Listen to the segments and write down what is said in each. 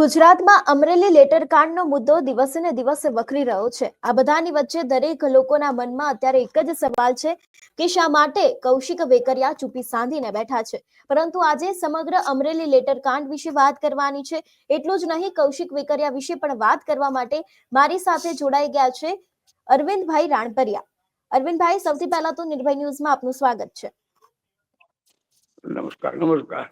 ગુજરાતમાં અમરેલી લેટર કાંડનો મુદ્દો દિવસે ને દિવસે વકરી રહ્યો છે. આ બધાની વચ્ચે દરેક લોકોના મનમાં અત્યારે એક જ સવાલ છે કે શા માટે કૌશિક વેકરિયા ચૂપી સાંધીને બેઠા છે? પરંતુ આજે સમગ્ર અમરેલી લેટર કાંડ વિશે વાત કરવાની છે. એટલું જ નહીં, કૌશિક વેકરિયા વિશે પણ વાત કરવા માટે મારી સાથે જોડાઈ ગયા છે અરવિંદભાઈ રાણપરિયા. અરવિંદભાઈ, સૌથી પહેલા તો નિર્ભય ન્યૂઝમાં આપનું સ્વાગત છે. નમસ્કાર નમસ્કાર.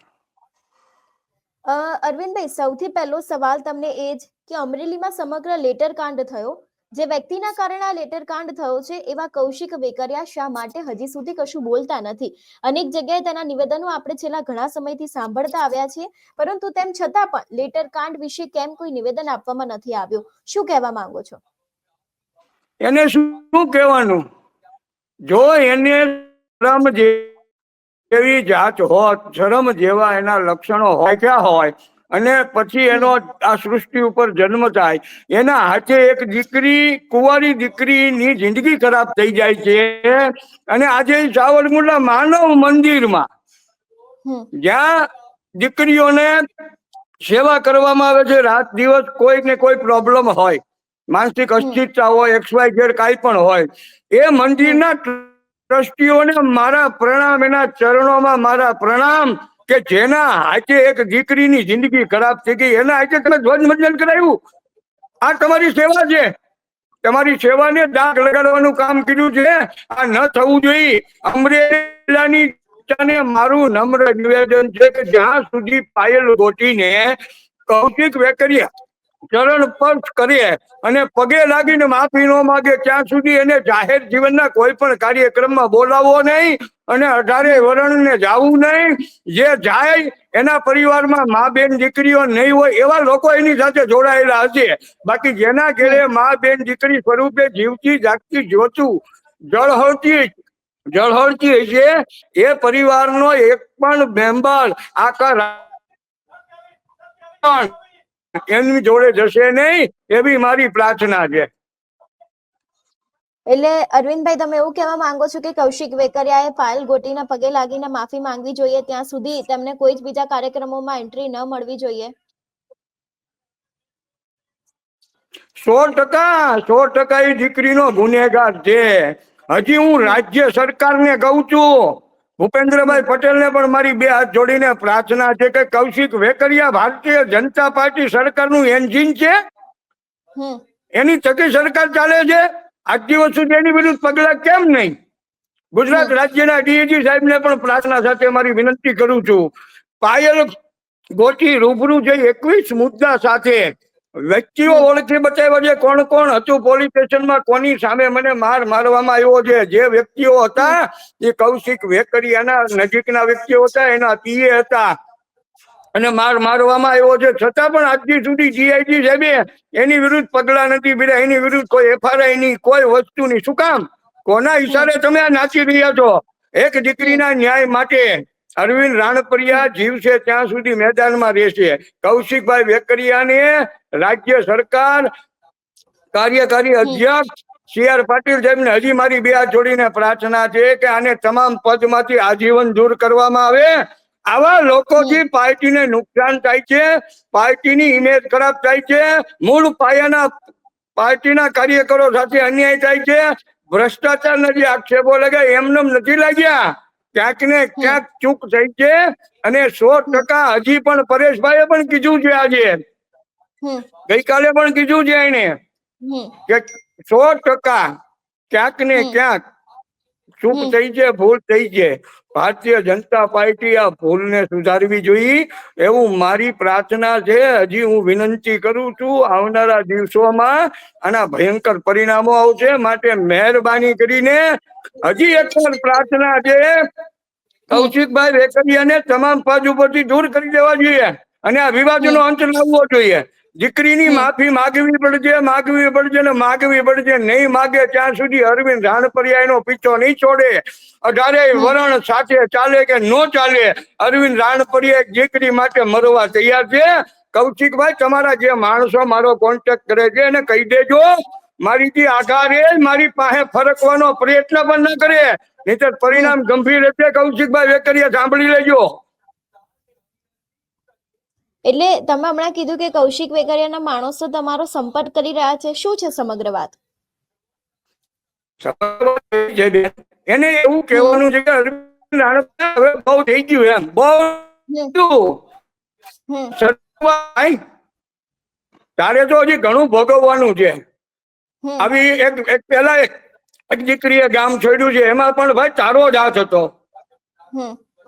અરવિંદભાઈ, સૌથી પહેલો સવાલ તમને એ જ કે અમરેલીમાં સમગ્ર લેટર કાંડ થયો? જે વ્યક્તિના કારણે આ લેટર કાંડ થયો છે, એવા કૌશિક વેકરિયા શા માટે હજી સુધી કશું બોલતા નથી? અનેક જગ્યાએ તેના નિવેદનો આપણે છેલ્લા ઘણા સમયથી સાંભળતા આવ્યા છીએ, પરંતુ તેમ છતાં પણ લેટર કાંડ વિશે કેમ કોઈ નિવેદન આપવામાં નથી આવ્યું? શું કહેવા માંગો છો? એને શું કહેવાનું? જો એને શરમ જેવી જાત હોત શરમ જેવા એના લક્ષણો હોય હોય અને પછી એનો આ સૃષ્ટિ ઉપર જન્મ થાય. એના હાથે એક દીકરી કુંવારી દીકરીની જિંદગી ખરાબ થઈ જાય છે અને આજે સાવરકુંડલા માનવ મંદિરમાં જ્યાં દીકરીઓને સેવા કરવામાં આવે છે રાત દિવસ કોઈ ને કોઈ પ્રોબ્લેમ હોય માનસિક અસ્થિરતા હોય એક્સ વાય ઝેડ કાંઈ પણ હોય એ મંદિરના ટ્રસ્ટીઓને મારા પ્રણામ, એના ચરણોમાં મારા પ્રણામ કે જેના આજે એક દીકરીની જિંદગી ખરાબ થઈ ગઈ, એના આજે તમે ધ્વજવંદન કરાવ્યું આ તમારી સેવા છે. તમારી સેવાને દાગ લગાડવાનું કામ કર્યું છે. આ ન થવું જોઈએ. અમરેલાની મારું નમ્ર નિવેદન છે કે જ્યાં સુધી પાયલ ગોટીને કૌશિક વેકરિયા ચરણ સ્પર્શ કરીએ અને પગે લાગીને માફી ન માગે, ત્યાં સુધી એને જાહેર જીવનના કોઈ પણ કાર્યક્રમમાં બોલાવવો નહીં અને અઢારે વર્ણને જાવું નહીં. જે જાય એના પરિવારમાં મા બેન દીકરીઓ નહીં હોય એવા લોકો એની સાથે જોડાયેલા હશે. બાકી જેના ઘેરે મા બેન દીકરી સ્વરૂપે જીવતી, જાગતી જોતું જળહળતી જળહળતી છે, એ પરિવારનો એક પણ મેમ્બર આખા એમની જોડે જશે નહીં એવી મારી પ્રાર્થના છે. એટલે અરવિંદભાઈ તમે એવું કહેવા માંગો છો કે કૌશિક વેકરિયાએ પાયલ ગોટીના પગે લાગીને માફી માંગવી જોઈએ ત્યાં સુધી તેમને કોઈ જ બીજા કાર્યક્રમોમાં એન્ટ્રી ન મળવી જોઈએ? સો ટકા સો ટકા એ દીકરીનો ગુનેગાર છે. હજી હું રાજ્ય સરકારને કહું છું ભૂપેન્દ્રભાઈ પટેલને પણ મારી બે હાથ જોડીને પ્રાર્થના છે કે કૌશિક વેકરિયા ભારતીય જનતા પાર્ટી સરકારનું એન્જિન છે. એની થકી સરકાર ચાલે છે. આજ દિવસ સુધી એની વિરુદ્ધ પગલા કેમ નહીં? ગુજરાત રાજ્યના ડીએજી સાહેબને પણ પ્રાર્થના સાથે મારી વિનંતી કરું છું. પાયલ ગોઠી રૂબરૂ જઈ એકવીસ મુદ્દા સાથે વ્યક્તિઓ ઓળખી બતાવ્યા છે. કોણ કોણ હતું પોલીસ સ્ટેશનમાં કોની સામે મને માર મારવામાં આવ્યો છે? જે વ્યક્તિઓ હતા, એ કૌશિક વેકરિયાના નજીકના વ્યક્તિઓ હતા. એના પીએ હતા. અને માર મારવામાં આવ્યો છે. છતાં પણ આજથી સુધી જીઆઈજી સાહેબે એની વિરુદ્ધ પગલા નથી ભર્યા. એની વિરુદ્ધ કોઈ એફઆરઆઈ ની, કોઈ વસ્તુ ની શું કામ? કોના ઈશારે તમે આ નાચી રહ્યા છો? એક દીકરીના ન્યાય માટે અરવિંદ રાણપરિયા જીવશે ત્યાં સુધી મેદાનમાં રહેશે. કૌશિકભાઈ વેકરિયાને રાજ્ય સરકાર કાર્યકારી અધ્યક્ષ સી આર પાટીલ સાહેબને હજી મારી બે હાથ જોડીને પ્રાર્થના છે કે આને તમામ પદમાંથી આજીવન દૂર કરવામાં આવે. આવા લોકોથી પાર્ટીને નુકસાન થાય છે પાર્ટીની ઇમેજ ખરાબ થાય છે મૂળ પાયાના પાર્ટીના કાર્યકરો સાથે અન્યાય થાય છે. ભ્રષ્ટાચારના જે આક્ષેપો લગાય એમને નથી લાગ્યા. ક્યાંક ને ક્યાંક ચૂક થઈ છે અને સો ટકા હજી પણ પરેશભાઈએ પણ કીધું છે આજે. ગઈકાલે પણ કીધું છે એને કે સો ટકા ક્યાંક ને ક્યાંક ચૂક થઈ છે ભૂલ થઈ છે ભારતીય જનતા પાર્ટી આ ભૂલને સુધારવી જોઈએ. એવું મારી પ્રાર્થના છે. હજી હું વિનંતી કરું છું આવનારા દિવસોમાં આના ભયંકર પરિણામો આવશે. માટે મહેરબાની કરીને હજી એક વાર પ્રાર્થના છે. કૌશિકભાઈ વેકરિયાને તમામ પદ ઉપરથી દૂર કરી દેવા જોઈએ. અને આ વિવાદનો અંત લાવવો જોઈએ. દીકરીની માફી માગવી પડશે માગવી પડશે ને માગવી પડશે નહીં માગે ત્યાં સુધી અરવિંદ રાણપરિયાનો પીછો નહીં છોડે. અઢારે વરણ સાથે ચાલે કે નો ચાલે અરવિંદ રાણપરિયા દીકરી માટે મરવા તૈયાર છે. કૌશિકભાઈ તમારા જે માણસો મારો કોન્ટેક્ટ કરે છે એને કહી દેજો. મારીથી આધારે મારી પાસે ફરકવાનો પ્રયત્ન પણ ન કરે. નહીતર પરિણામ ગંભીર હશે. કૌશિકભાઈ વેકરિયા સાંભળી લેજો. એટલે તમે હમણાં કીધું કે કૌશિક વેકરિયાના માણસો તમારો સંપર્ક કરી રહ્યા છે. શું છે સમગ્ર વાત. એને એવું કહેવાનું છે કે હવે બહુ થઈ ગયું એમ. બહુ. તારે તો હજી ઘણું ભોગવવાનું છે. આવી એક એક પેલા એક દીકરીએ ગામ છોડ્યું છે. એમાં પણ ભાઈ તારો જ હાથ હતો.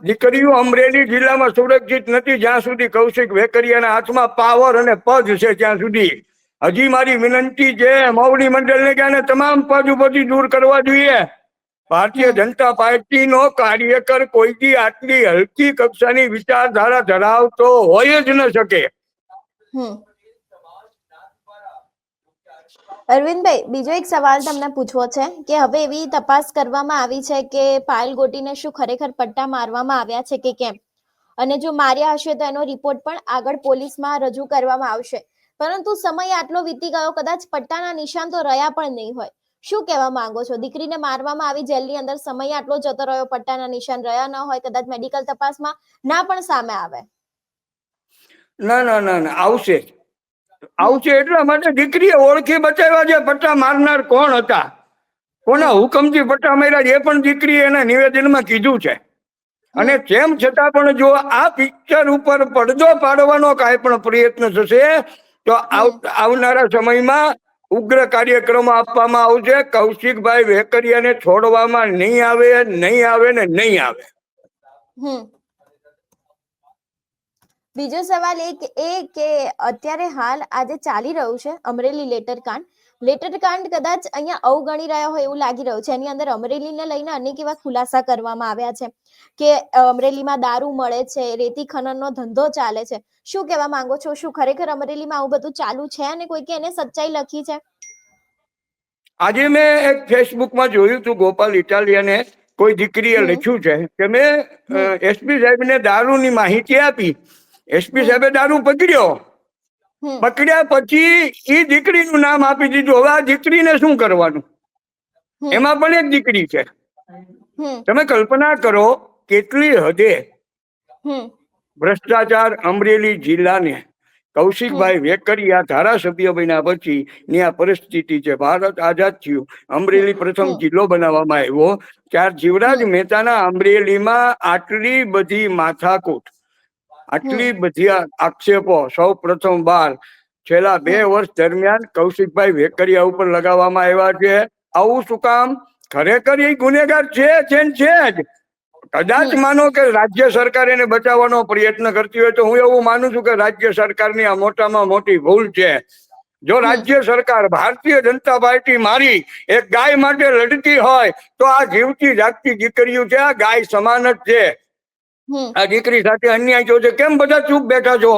દીકરીઓ અમરેલી જિલ્લામાં સુરક્ષિત નથી. જ્યાં સુધી કૌશિક વેકરિયાના હાથમાં પાવર અને પદ છે, ત્યાં સુધી. હજી મારી વિનંતી છે, મવડી મંડળને ને આને તમામ પદ ઉપરથી દૂર કરવા જોઈએ. ભારતીય જનતા પાર્ટીનો કાર્યકર કોઈથી આટલી હલકી કક્ષાની વિચારધારા ધરાવતો હોય જ ન શકે હમ. અરવિંદભાઈ બીજો એક સવાલ તમને પૂછવો છે કે હવે એવી તપાસ કરવામાં આવી છે કે પાયલ ગોટીને શું ખરેખર પટ્ટા મારવામાં આવ્યા છે કે કેમ? અને જો માર્યા હશે તો એનો રિપોર્ટ પણ આગળ પોલીસમાં રજૂ કરવામાં આવશે. પરંતુ સમય આટલો વીતી ગયો, કદાચ પટ્ટાના નિશાન તો રહ્યા પણ નહીં હોય. શું કહેવા માંગો છો? દીકરીને મારવામાં આવી જેલની અંદર સમય આટલો જતો રહ્યો, પટ્ટાના નિશાન રહ્યા ન હોય, કદાચ મેડિકલ તપાસમાં ના પણ સામે આવે. ના ના ના આવશે જ. આવશે એટલા માટે દીકરીએ ઓળખી બચાવ્યા છે, પટ્ટા મારનાર કોણ હતા? કોના હુકમથી પટ્ટા માર્યા એ પણ દીકરીએ એના નિવેદનમાં કીધું છે. અને તેમ છતાં પણ જો આ પિક્ચર ઉપર પડદો પાડવાનો કાંઈ પણ પ્રયત્ન થશે, તો આવનારા સમયમાં ઉગ્ર કાર્યક્રમો આપવામાં આવશે. કૌશિકભાઈ વેકરિયાને છોડવામાં નહીં આવે નહીં આવે ને નહીં આવે. હમ. બીજો સવાલ એક એ કે અત્યારે હાલ આજે ચાલી રહ્યું છે અમરેલી લેટર કાંડ લેટર કાંડ કદાચ અહીંયા અવગણી રહ્યા હોય એવું લાગી રહ્યું છે. એની અંદર અમરેલીને લઈને અનેક એવા ખુલાસા કરવામાં આવ્યા છે કે અમરેલીમાં દારૂ મળે છે રેતી ખનનનો ધંધો ચાલે છે. શું કહેવા માંગો છો? શું ખરેખર અમરેલીમાં આવું બધું ચાલુ છે અને કોઈકે એને સચ્ચાઈ લખી છે? આજે મેં એક ફેસબુકમાં જોયું હતું ગોપાલ ઇટાલિયાને કોઈ દીકરીએ. લખ્યું છે કે મેં એસપી સાહેબને દારૂની માહિતી આપી. એસપી. સાહેબે દારૂ પકડ્યો. પકડ્યા પછી એ દીકરીનું નામ આપી દીધું. હવે આ દીકરીને શું કરવાનું? એમાં પણ એક દીકરી છે. તમે કલ્પના કરો કેટલી હદે ભ્રષ્ટાચાર અમરેલી જિલ્લાને કૌશિકભાઈ વેકરિયા ધારાસભ્ય બન્યા પછી ની આ પરિસ્થિતિ છે. ભારત આઝાદ થયું. અમરેલી પ્રથમ જિલ્લો બનાવવામાં આવ્યો. ત્યાર જીવરાજ મહેતાના અમરેલીમાં આટલી બધી માથાકૂટ આટલી બધી આક્ષેપો સૌ પ્રથમ બાર. છેલ્લા બે વર્ષ દરમિયાન કૌશિકભાઈ વેકરિયા ઉપર લગાવવામાં આવ્યા છે. આવું શું કામ? ખરેખર એ ગુનેગાર છે છે છે જ. કદાચ માનો કે રાજ્ય સરકાર એને બચાવવાનો પ્રયત્ન કરતી હોય તો હું એવું માનું છું કે રાજ્ય સરકારની આ મોટામાં મોટી ભૂલ છે. જો રાજ્ય સરકાર ભારતીય જનતા પાર્ટી મારી એક ગાય માટે લડતી હોય તો આ જીવતી જાગતી દીકરીઓ છે આ ગાય સમાન જ છે. આ દીકરી સાથે અન્યાય થયો છે. કેમ બધા ચૂપ બેઠા છો?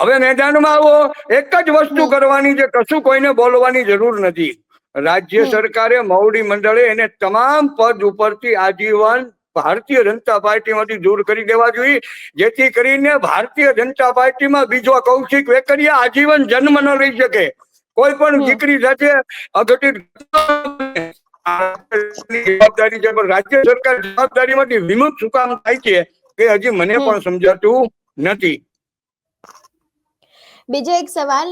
હવે મેદાનમાં આવો. એક જ વસ્તુ કરવાની છે. કશું કોઈને બોલવાની જરૂર નથી. રાજ્ય સરકારે મહુડી મંડળે એને તમામ પદ ઉપરથી આજીવન ભારતીય જનતા પાર્ટીમાંથી દૂર કરી દેવા જોઈએ. જેથી કરીને ભારતીય જનતા પાર્ટીમાં બીજો કૌશિક વેકરિયા આજીવન જન્મ ન લઈ શકે. કોઈ પણ દીકરી સાથે અઘટિત જવાબદારી છે પણ રાજ્ય સરકાર જવાબદારીમાંથી વિમુખ શું કામ થાય છે કે હજી મને પણ સમજાતું નથી. બીજો એક સવાલ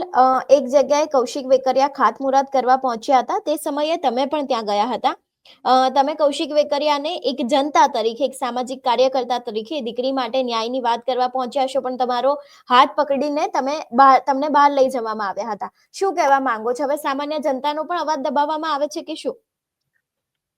એક જગ્યાએ કૌશિક વેકરિયા ખાતમુહૂર્ત કરવા પહોંચ્યા હતા. તે સમયે તમે પણ ત્યાં ગયા હતા. તમે કૌશિક વેકરિયાને એક જનતા તરીકે એક સામાજિક કાર્યકર્તા તરીકે દીકરી માટે ન્યાયની વાત કરવા પહોંચ્યા છો પણ તમારો હાથ પકડીને તમે તમને બહાર લઈ જવામાં આવ્યા હતા. શું કહેવા માંગો છો? હવે સામાન્ય જનતાનો પણ અવાજ દબાવવામાં આવે છે કે શું?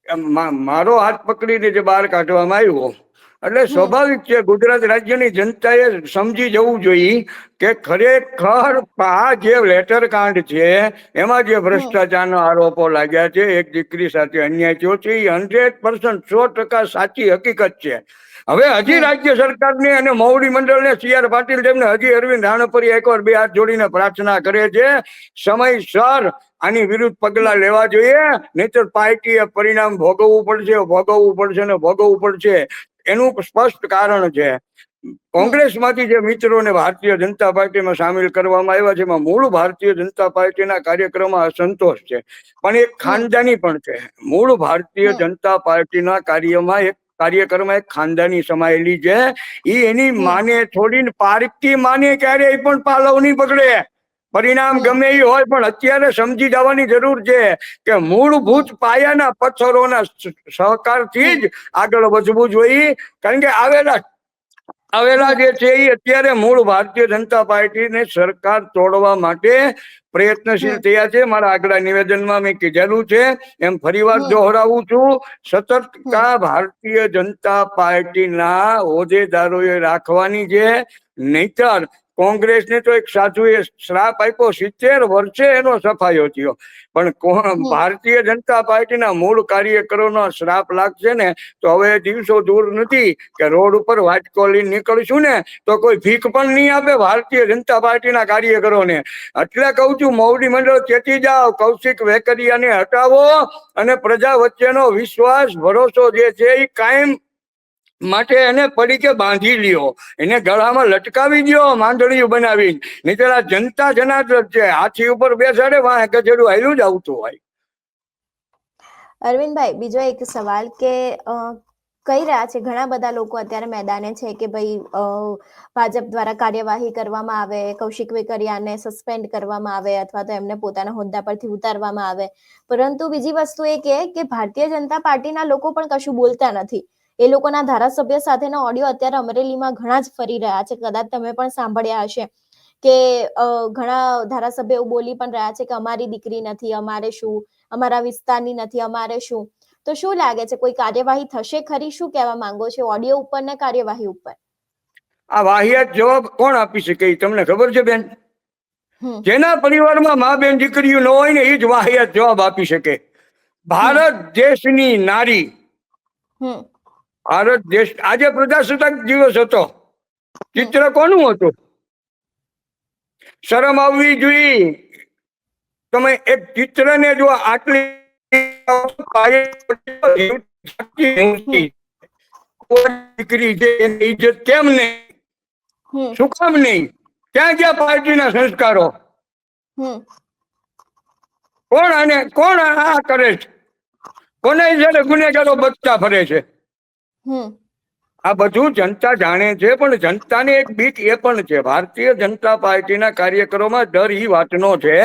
મારો હાથ પકડીને જે બહાર કાઢવામાં આવ્યો એટલે સ્વાભાવિક છે ગુજરાત રાજ્યની જનતાએ સમજી જવું જોઈએ કે ખરેખર આ જે લેટર કાંડ છે એમાં જે ભ્રષ્ટાચારના આરોપો લાગ્યા છે એક દીકરી સાથે અન્યાય થયો છે એ હંડ્રેડ પર્સન્ટ સો ટકા સાચી હકીકત છે. હવે હજી. રાજ્ય સરકારને અને મોવડી મંડળને સી આર પાટીલ તેમને હજી અરવિંદ રાણપરી એકવાર બે હાથ જોડીને પ્રાર્થના કરે છે સમયસર આની વિરુદ્ધ પગલા લેવા જોઈએ. નહીતર પાર્ટીએ પરિણામ ભોગવવું પડશે ભોગવવું પડશે ને ભોગવવું પડશે. એનું સ્પષ્ટ કારણ છે. કોંગ્રેસમાંથી જે મિત્રોને ભારતીય જનતા પાર્ટીમાં સામેલ કરવામાં આવ્યા છે એમાં મૂળ ભારતીય જનતા પાર્ટીના કાર્યક્રમમાં અસંતોષ છે. પણ એક ખાનદાની પણ છે. મૂળ ભારતીય. જનતા પાર્ટીના કાર્યમાં એક કાર્યકરમાં એક ખાનદાની સમાયેલી છે. એ એની. માને છોડીને પાર્ટી માને ક્યારેય પણ પાલવ નહીં પકડે. પરિણામ ગમે એ હોય પણ અત્યારે સમજી જવાની જરૂર છે કે મૂળભૂત પાયાના પથ્થરોના સહકારથી જ આગળ વધવું જોઈએ. કારણ કે આવેલા આવેલા જે છે એ અત્યારે મૂળ ભારતીય જનતા પાર્ટીને સરકાર તોડવા માટે પ્રયત્નશીલ થયા છે. મારા આગલા નિવેદનમાં મેં કીધેલું છે. એમ ફરીવાર. દોહરાવું છું. સતર્કતા ભારતીય જનતા પાર્ટીના હોદ્દેદારોએ રાખવાની છે. નહીતર કોંગ્રેસને તો એક સાધુએ શ્રાપ આપ્યો સિત્તેર વર્ષે એનો સફાયો થયો. પણ ભારતીય જનતા પાર્ટીના મૂળ કાર્યકરોનો શ્રાપ લાગશે ને તો હવે દિવસો દૂર નથી કે રોડ ઉપર વાટકો લઈને નીકળશું ને તો કોઈ ભીખ પણ નહીં આપે ભારતીય જનતા પાર્ટીના કાર્યકરોને. એટલે કહું છું મોવડી મંડળ ચેતી જાઓ કૌશિક વેકરિયાને હટાવો અને પ્રજા વચ્ચેનો વિશ્વાસ ભરોસો જે છે એ કાયમ માટે એને પડીકે બાંધી લ્યો. એને ગળામાં લટકાવી દો માંદડીયું બનાવી નહીતર જનતા જનાર્દન છે, હાથી ઉપર બેસાડે, વાહ ગજેડું હાલ્યું જ આવતું હોય. અરવિંદભાઈ, બીજો એક સવાલ કે કહી રહ્યા છે ઘણા બધા લોકો અત્યારે મેદાને છે કે ભાઈ ભાજપ દ્વારા કાર્યવાહી કરવામાં આવે, કૌશિક વેકરિયાને સસ્પેન્ડ કરવામાં આવે અથવા તો એમને પોતાના હોદ્દા પરથી ઉતારવામાં આવે. પરંતુ બીજી વસ્તુ એ કે કે ભારતીય જનતા પાર્ટીના લોકો પણ કશું બોલતા નથી. એ લોકોના ધારાસભ્ય સાથેનો ઓડિયો અત્યારે અમરેલીમાં ઘણા જ ફરી રહ્યા છે. કદાચ તમે પણ સાંભળ્યા હશે કે ઘણા ધારાસભ્ય એવું બોલી પણ રહ્યા છે કે અમારી દીકરી નથી અમારે શું અમારા વિસ્તારની નથી અમારે શું. તો શું લાગે છે? કોઈ કાર્યવાહી થશે ખરી? શું કહેવા માંગો છો? ઓડિયો ઉપર ને કાર્યવાહી ઉપર? આ વાહિયાત જવાબ કોણ આપી શકે તમને ખબર છે બેન? જેના પરિવારમાં મા બેન દીકરીઓ ન હોય ને એ જ વાહિયાત જવાબ આપી શકે. ભારત દેશની નારી હમ. ભારત દેશ આજે પ્રજાસત્તાક દિવસ હતો. ચિત્ર કોનું હતું? શરમ આવવી જોઈએ. તમે એક ચિત્રને જો આટલી દીકરી છે એની ઇજ્જત કેમ નહીં? શું કામ નહીં? ક્યાં ક્યાં પાર્ટીના સંસ્કારો? કોણ આને કોણ આ કરે છે? કોને જયારે ગુનેગારો બચતા ફરે છે? આ બધું જનતા જાણે છે, પણ જનતાની એક બીક એ પણ છે. ભારતીય જનતા પાર્ટીના કાર્યકરોમાં ડર એ વાતનો છે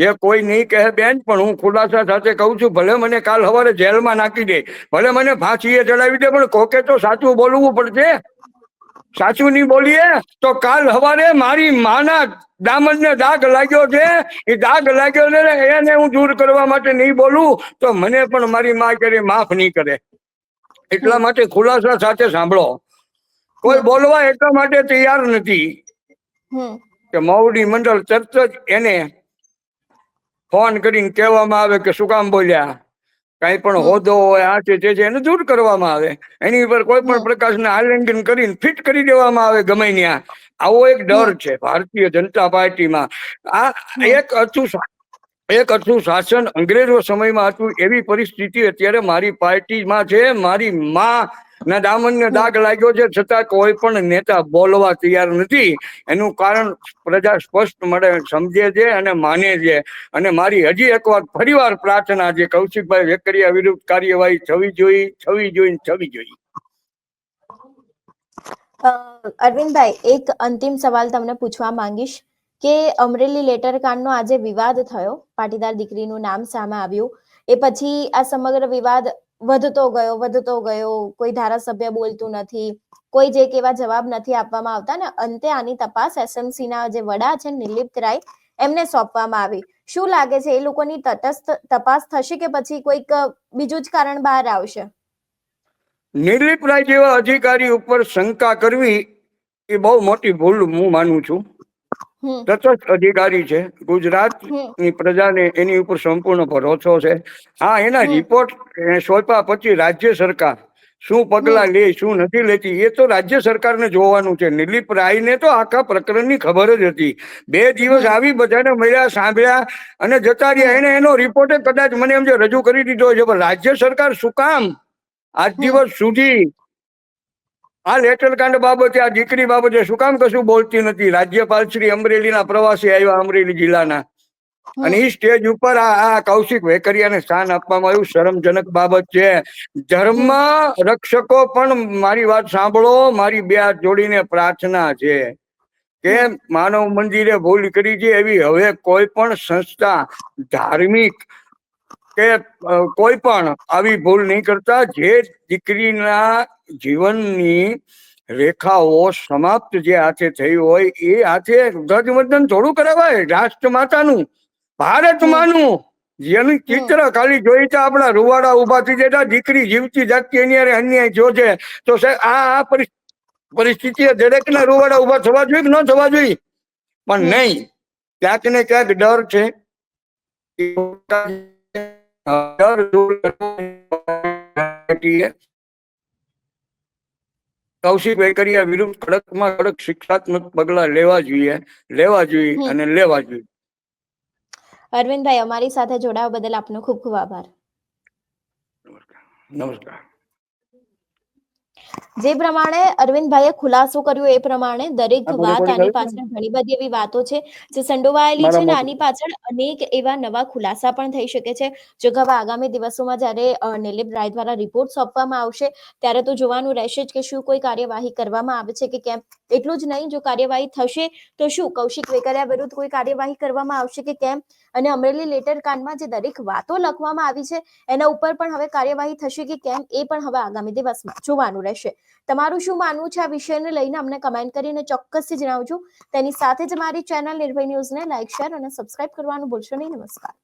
જે કોઈ નહીં કહે, બેન, પણ હું ખુલાસા સાથે કહું છું, ભલે મને કાલ સવારે જેલમાં નાખી દે, ભલે મને ફાંસીએ ચડાવી દે, પણ કોકે તો સાચું બોલવું પડશે. સાચું નહીં બોલીએ તો કાલ સવારે મારી માના દામનને દાગ લાગ્યો છે. એ દાગ લાગ્યો ને એને હું દૂર કરવા માટે નહીં બોલું, તો મને પણ મારી માં કરે માફ નહીં કરે. એટલા માટે ખુલાસા સાથે સાંભળો. કોઈ બોલવા એટલા માટે તૈયાર નથી કે મવડી મંડળ તરત જ એને ફોન કરીને કહેવામાં આવે કે શું કામ બોલ્યા? કઈ પણ હોદો હોદ્દો હોય આ છે તે છે એને દૂર કરવામાં આવે. એની ઉપર કોઈ પણ. પ્રકારના આલિંગન કરીને ફિટ કરી દેવામાં આવે ગમે ત્યાં. આવો એક ડર છે ભારતીય જનતા પાર્ટીમાં. આ એક હતું એક હતું શાસન અંગ્રેજો સમયમાં હતું એવી પરિસ્થિતિ અત્યારે મારી પાર્ટીમાં છે. મારી માં ના દામનને દાગ લાગ્યો છે. છતાં કોઈ પણ નેતા બોલવા તૈયાર નથી. એનું કારણ પ્રજા સ્પષ્ટ મળે, સમજે છે અને માને છે. અને મારી હજી એકવાર ફરીવાર પ્રાર્થના છે. કૌશિકભાઈ વેકરિયા વિરુદ્ધ કાર્યવાહી થવી જોઈએ થવી જોઈએ થવી જોઈએ. અરવિંદભાઈ, એક અંતિમ સવાલ તમને પૂછવા માંગીશ. કે અમરેલી લેટર કાંડનો આજે વિવાદ થયો. પાટીદાર દીકરીનું નામ સામે આવ્યું. એ પછી આ સમગ્ર વિવાદ વધતો ગયો વધતો ગયો. કોઈ ધારાસભ્ય બોલતું નથી. કોઈ જે કેવા જવાબ નથી આપવામાં આવતા ને અંતે આની તપાસ એસએમસી ના જે વડા છે નિલિપ્ત રાય, એમને સોંપવામાં આવી. શું લાગે છે એ લોકોની તટસ્થ તપાસ થશે કે પછી કોઈક બીજું જ કારણ બહાર આવશે? નિર્લિપ રાય જેવા અધિકારી ઉપર શંકા કરવી એ બહુ મોટી ભૂલ હું માનું છું. તટસ્થ અધિકારી છે. ગુજરાતની પ્રજાને એની ઉપર સંપૂર્ણ ભરોસો છે. હા એના રિપોર્ટ સોંપ્યા પછી રાજ્ય સરકાર શું પગલા લે શું નથી લેતી એ તો રાજ્ય સરકારને જોવાનું છે. નિલીપ રાયને તો આખા પ્રકરણની ખબર જ હતી. બે દિવસ આવી બધાને મળ્યા સાંભળ્યા અને જતા રહ્યા. એને એનો રિપોર્ટે કદાચ મને એમ જે રજૂ કરી દીધો છે. પણ રાજ્ય સરકાર શું કામ? આજ દિવસ સુધી આ લેટર કાંડ બાબતે આ દીકરી બાબતે શું કામ કશું બોલતી નથી. રાજ્યપાલ શ્રી અમરેલીના પ્રવાસી આવ્યા અમરેલી જિલ્લાના. અને એ સ્ટેજ ઉપર આ આ કૌશિક વેકરિયાને સ્થાન આપવામાં આવ્યું. શરમજનક બાબત છે. ધર્મ રક્ષકો પણ મારી વાત સાંભળો. મારી બે હાથ જોડીને પ્રાર્થના છે કે માનવ મંદિરે ભૂલ કરી છે એવી હવે કોઈ પણ સંસ્થા ધાર્મિક કે કોઈ પણ આવી ભૂલ નહીં કરતા. જે દીકરીના જીવનની રેખાઓ સમાપ્ત જે હાથે થઈ હોય એ હાથે ધ્વજવંદન થોડું કરાવાય. રાષ્ટ્ર માતાનું ભારત માનું જેનું ચિત્ર ખાલી જોઈ તો આપણા રૂવાડા ઊભા થઈ જતા દીકરી જીવતી જાગતી એની અરે અન્યાય જોજે તો સાહેબ આ આ પરિસ્થિતિ દરેકના રૂવાડા ઊભા થવા જોઈએ કે ન થવા જોઈએ? પણ નહીં. ક્યાંક ને ક્યાંક ડર છે. ડર દૂર કરવો કૌશિક વેકરિયા વિરુદ્ધ કડકમાં કડક શિક્ષાત્મક પગલા લેવા જોઈએ લેવા જોઈએ અને લેવા જોઈએ. અરવિંદભાઈ અમારી સાથે જોડાવા બદલ આપનો ખૂબ ખૂબ આભાર. નમસ્કાર. જે પ્રમાણે અરવિંદભાઈએ ખુલાસો કર્યો એ પ્રમાણે દરેક વાત આની પાછળ ઘણી બધી એવી વાતો છે જે સંડોવાયેલી છે ને આની પાછળ અનેક એવા નવા ખુલાસા પણ થઈ શકે છે. જો હવે આગામી દિવસોમાં જ્યારે નિલીપ રાય દ્વારા રિપોર્ટ સોંપવામાં આવશે ત્યારે તો જોવાનું રહેશે જ કે શું કોઈ કાર્યવાહી કરવામાં આવે છે કે કેમ. એટલું જ નહીં, જો કાર્યવાહી થશે તો શું? કૌશિક વેકરિયા વિરુદ્ધ કોઈ કાર્યવાહી કરવામાં આવશે કે કેમ? અને અમરેલી લેટર કાંડમાં જે દરેક વાતો લખવામાં આવી છે, એના ઉપર પણ હવે કાર્યવાહી થશે કે કેમ, એ પણ હવે આગામી દિવસમાં જોવાનું રહેશે. તમારું શું માનવું છે આ વિષયને લઈને? અમને કમેન્ટ કરીને ચોક્કસથી જણાવજો. તેની સાથે જ મારી ચેનલ નિર્ભય ન્યૂઝને લાઇક શેર અને સબસ્ક્રાઇબ કરવાનું ભૂલશો નહીં. નમસ્કાર.